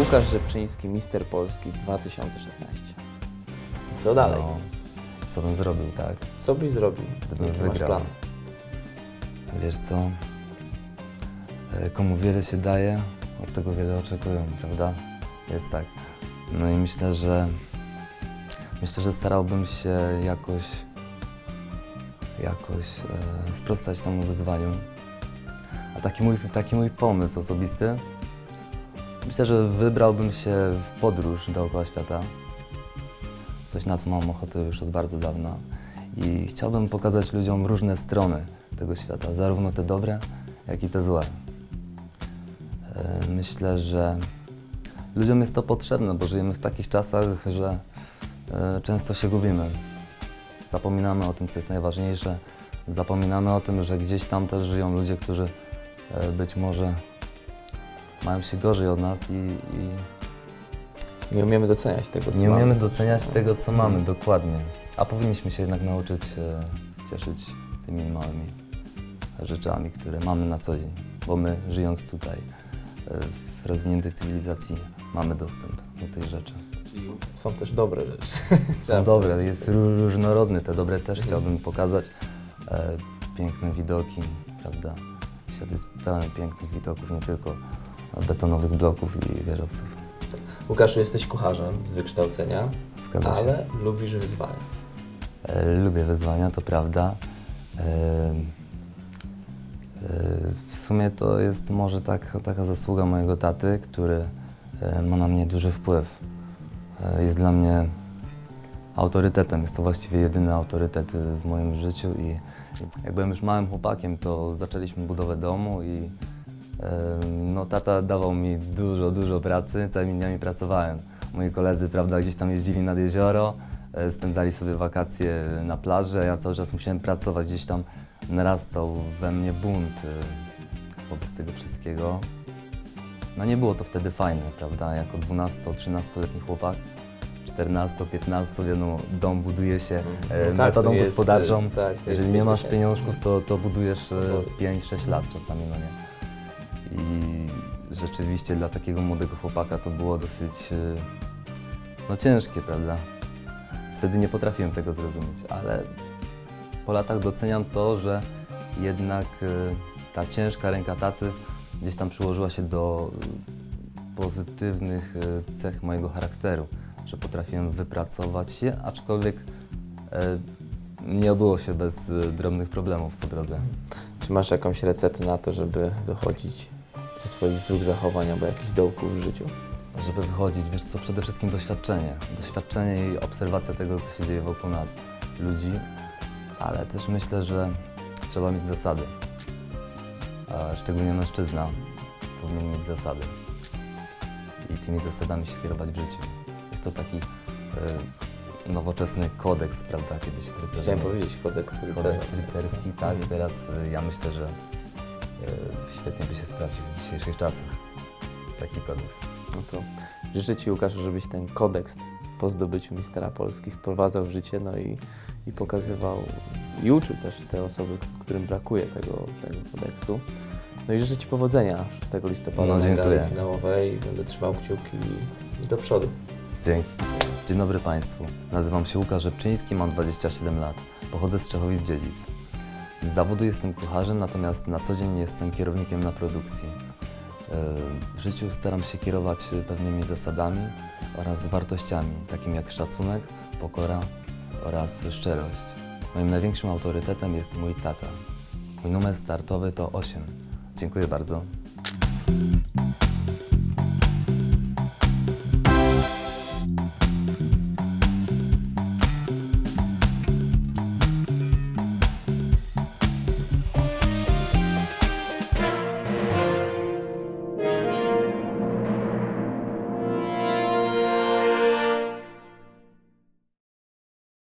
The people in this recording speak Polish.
Łukasz Rzepczyński, Mister Polski 2016. I co dalej? No, co bym zrobił, tak? Co byś zrobił? Gdybym Jaki wygrał. plan? Wiesz co? E, Komu wiele się daje, od tego wiele oczekują, prawda? Jest tak. No i myślę, że myślę, że starałbym się jakoś jakoś e, sprostać temu wyzwaniu. A taki mój, taki mój pomysł osobisty, myślę, że wybrałbym się w podróż dookoła świata. Coś, na co mam ochotę już od bardzo dawna. I chciałbym pokazać ludziom różne strony tego świata, zarówno te dobre, jak i te złe. E, Myślę, że ludziom jest to potrzebne, bo żyjemy w takich czasach, że e, często się gubimy. Zapominamy o tym, co jest najważniejsze. Zapominamy o tym, że gdzieś tam też żyją ludzie, którzy e, być może mają się gorzej od nas i, i Nie umiemy doceniać tego, co nie mamy. umiemy doceniać tego, co mamy, dokładnie. A powinniśmy się jednak nauczyć e, cieszyć tymi małymi rzeczami, które mamy na co dzień. Bo my, żyjąc tutaj, e, w rozwiniętej cywilizacji, mamy dostęp do tych rzeczy. Są też dobre rzeczy. Są dobre, jest ró- różnorodny, te dobre też chciałbym pokazać. E, piękne widoki, prawda? Świat jest pełen pięknych widoków, nie tylko betonowych bloków i wieżowców. Łukaszu, jesteś kucharzem z wykształcenia, Zgadza się. ale lubisz wyzwania. E, Lubię wyzwania, to prawda. E, e, W sumie to jest może tak, taka zasługa mojego taty, który e, ma na mnie duży wpływ. E, Jest dla mnie autorytetem, jest to właściwie jedyny autorytet w moim życiu i jak byłem już małym chłopakiem, to zaczęliśmy budowę domu i no, tata dawał mi dużo, dużo pracy, całymi dniami pracowałem. Moi koledzy, prawda, gdzieś tam jeździli nad jezioro, e, spędzali sobie wakacje na plaży, a ja cały czas musiałem pracować, gdzieś tam narastał we mnie bunt e, wobec tego wszystkiego. No nie było to wtedy fajne, prawda, jako 12-13-letni chłopak. 14, 15, wiadomo, dom buduje się e, No tak, metodą to jest, gospodarczą. tak, Jeżeli nie masz pieniążków, to, to budujesz e, No. 5-6 lat czasami, no nie. I rzeczywiście dla takiego młodego chłopaka to było dosyć e, no, ciężkie, prawda? Wtedy nie potrafiłem tego zrozumieć, ale po latach doceniam to, że jednak e, ta ciężka ręka taty gdzieś tam przyłożyła się do e, pozytywnych cech mojego charakteru, że potrafiłem wypracować się, aczkolwiek nie obyło się bez drobnych problemów po drodze. Czy masz jakąś receptę na to, żeby wychodzić ze swoich złych zachowań albo jakichś dołków w życiu? Żeby wychodzić, wiesz co, przede wszystkim doświadczenie. Doświadczenie i obserwacja tego, co się dzieje wokół nas, ludzi, ale też myślę, że trzeba mieć zasady. Szczególnie mężczyzna powinien mieć zasady. I tymi zasadami się kierować w życiu. Jest to taki e, nowoczesny kodeks, prawda, kiedyś w rycerzu. Chciałem powiedzieć kodeks rycerza. Kodeks rycerski, tak. Teraz e, ja myślę, że świetnie by się sprawdził w dzisiejszych czasach taki kodeks. No to życzę Ci, Łukaszu, żebyś ten kodeks po zdobyciu Mistera Polski wprowadzał w życie, no i, i pokazywał i uczył też te osoby, którym brakuje tego, tego kodeksu. No i życzę Ci powodzenia 6 listopada No, na gali finałowej. Będę trzymał kciuki i do przodu. Dzięki. Dzień dobry Państwu. Nazywam się Łukasz Rzepczyński, mam 27 lat. Pochodzę z Czechowic-Dziedzic. Z zawodu jestem kucharzem, natomiast na co dzień jestem kierownikiem na produkcji. Yy, W życiu staram się kierować pewnymi zasadami oraz wartościami, takimi jak szacunek, pokora oraz szczerość. Moim największym autorytetem jest mój tata. Mój numer startowy to 8. Dziękuję bardzo.